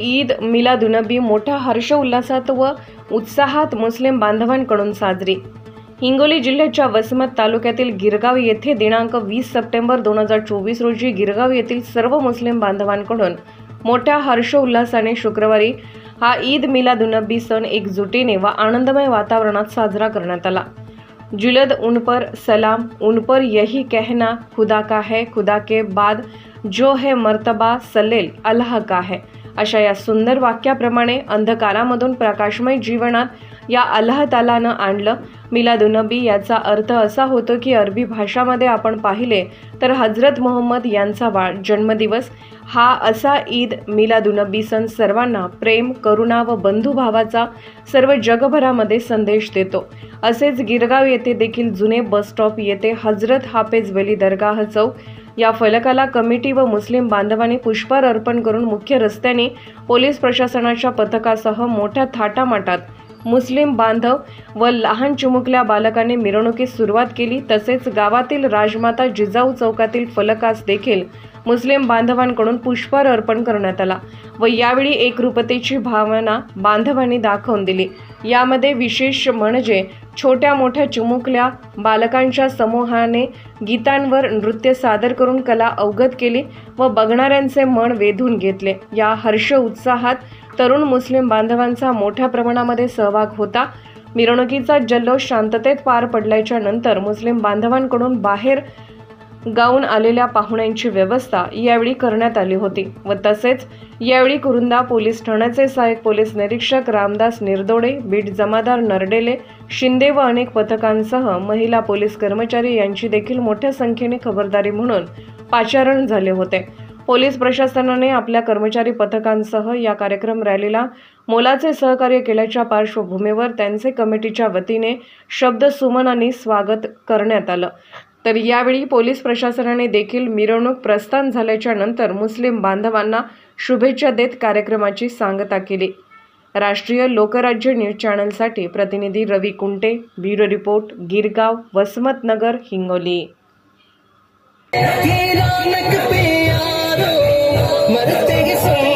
ईद मिलादुनबी मोठ्या हर्षोल्लासात व उत्साहात मुस्लिम बांधवांकडून साजरी. हिंगोली जिल्ह्याच्या वसमत तालुक्यातील गिरगाव येथे दिनांक वीस सप्टेंबर दोन हजार चोवीस रोजी गिरगाव येथील सर्व मुस्लिम बांधवांकडून मोठ्या हर्षोल्लासाने शुक्रवारी हा ईद मिलादुनबी सण एकजुटीने व आनंदमय वातावरणात साजरा करण्यात आला. जुलद उन पर सलाम उन पर यही कहना खुदा का है खुदा के बाद जो है मर्तबा सलेल अल्लाह का है. अशा या सुंदर वाक्याप्रमाणे अंधकारामधून प्रकाशमय जीवनात या अल्लाह तालानं आणलं. मिलादुनबी याचा अर्थ असा होतो की अरबी भाषामध्ये आपण पाहिले तर हजरत मोहम्मद यांचा वाढ जन्मदिवस. हा असा ईद मिलादुनबी सण सर्वांना प्रेम करुणा व बंधुभावाचा सर्व जगभरामध्ये संदेश देतो. असेच गिरगाव येथे देखील जुने बस स्टॉप येथे हजरत हाफेज वली दरगाह चौक या फलकाला कमिटी व मुस्लिम बांधवांनी पुष्पहार अर्पण करून मुख्य रस्त्याने पोलीस प्रशासनाच्या पथकासह मोठ्या थाटामाटात मुस्लिम बांधव व लहान चिमुकल्या बालकांनी मिरवणुकीस सुरुवात केली. तसेच गावातील राजमाता जिजाऊ चौकातील फलकास देखील मुस्लिम बांधवांकडून पुष्पहार अर्पण करण्यात आला व यावेळी एकरूपतेची भावना बांधवांनी दाखवून दिली. यामध्ये विशेष म्हणजे छोट्या मोठ्या चिमुकल्या बालकांच्या समूहाने गीतांवर नृत्य सादर करून कला अवगत केली व बघणाऱ्यांचे मन वेधून घेतले. या हर्ष उत्साहात तरुण मुस्लिम बांधवांचा मोठ्या प्रमाणामध्ये सहभाग होता. मिरवणुकीचा जल्लोष शांततेत पार पडल्याच्या नंतर मुस्लिम बांधवांकडून बाहेर गाऊन आलेल्या पाहुण्यांची व्यवस्था यावेळी करण्यात आली होती व तसेच यावेळी कुरुंदा पोलीस ठाण्याचे सहाय्यक पोलीस निरीक्षक रामदास निर्दोडे बीट जमादार नरडेले शिंदे व अनेक पथकांसह महिला पोलीस कर्मचारी यांची देखील मोठ्या संख्येने खबरदारी म्हणून पाचारण झाले होते. पोलीस प्रशासनाने आपल्या कर्मचारी पथकांसह या कार्यक्रम रॅलीला मोलाचे सहकार्य केल्याच्या पार्श्वभूमीवर त्यांचे कमिटीच्या वतीने शब्द सुमनांनी स्वागत करण्यात आलं. तर यावेळी पोलीस प्रशासनाने देखील मिरवणूक प्रस्थान झाल्याच्यानंतर मुस्लिम बांधवांना शुभेच्छा देत कार्यक्रमाची सांगता केली. राष्ट्रीय लोकराज्य न्यूज चॅनलसाठी प्रतिनिधी रवी कुंटे ब्युरो रिपोर्ट गिरगाव वसमतनगर हिंगोली. मरते